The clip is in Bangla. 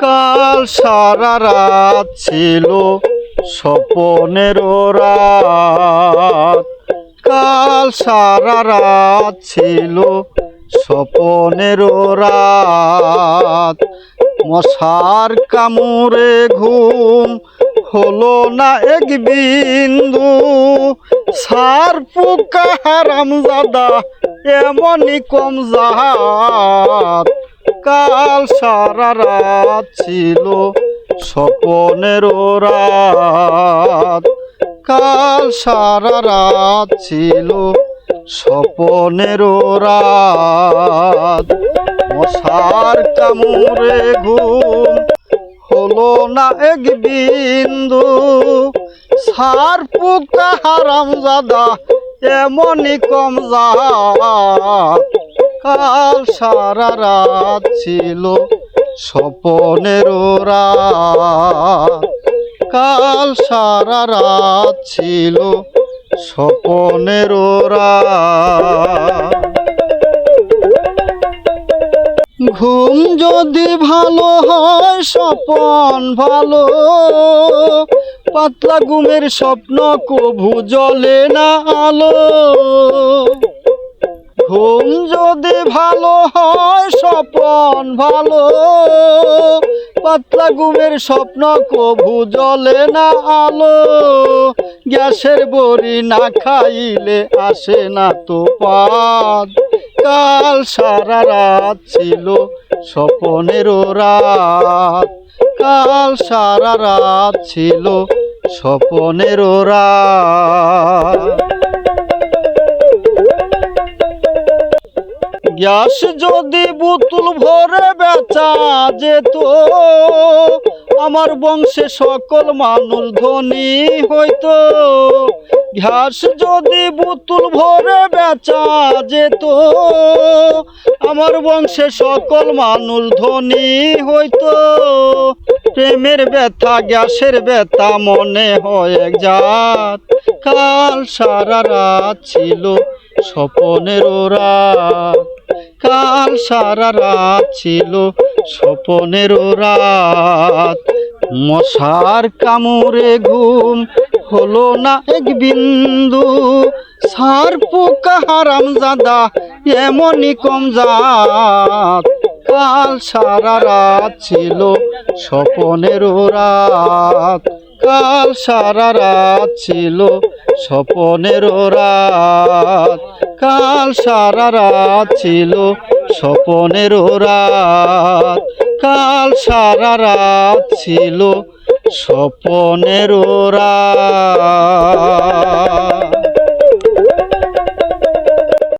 কাল সারা রাত ছিল স্বপনের রাত। কাল সারা রাত ছিল স্বপনের রাত। মশার কামড়ে ঘুম হলো না এক বিন্দু। সার পোকা হারামজাদা, এমনই কম জাহাত কাল সারা রাত ছিল স্বপনের রাত। কাল সারা রাত ছিল স্বপনের রাত। মশার কামড়ে ঘুম হলো না এক বিন্দু। সার পোকা হারাম জাদা এমনই কম জাত। কাল সারা রাত ছিল স্বপনের কাল সারা রাত ছিল স্বপনের ঘুম যদি ভালো হয়, স্বপন ভালো। পাতলা ঘুমের স্বপ্ন কভু জলে না আলো। ঘুম যদি ভালো হয়, স্বপন ভালো। পাতলা ঘুমের স্বপ্ন কভু জলে না আলো। গ্যাসের বড়ি না খাইলে আসে না তো পাত কাল সারা রাত ছিল স্বপনের রাত। কাল সারা রাত ছিল স্বপনের রাত। গ্যাস যদি বোতল ভরে বেচা যেত, আমার বংশে সকল মানুষ ধনী হইতো। ঘাস যদি বোতল ভরে বেচা যেত, আমার বংশে সকল মানুষ ধনী হইতো। প্রেমের ব্যথা, গ্যাসের ব্যথা মনে হয় জাত। কাল সারা রাত ছিল স্বপনের রাত। কাল সারা রাত ছিল স্বপনের রাত। মশার কামড়ে ঘুম হলো না এক বিন্দু। সার পোকা হারাম জাদা এমনই কম জাত। কাল সারা রাত ছিল স্বপনের রাত। কাল সারা রাত ছিল স্বপনের রাত। কাল সারা রাত ছিল স্বপনের রাত। কাল সারা রাত ছিল স্বপনের রাত।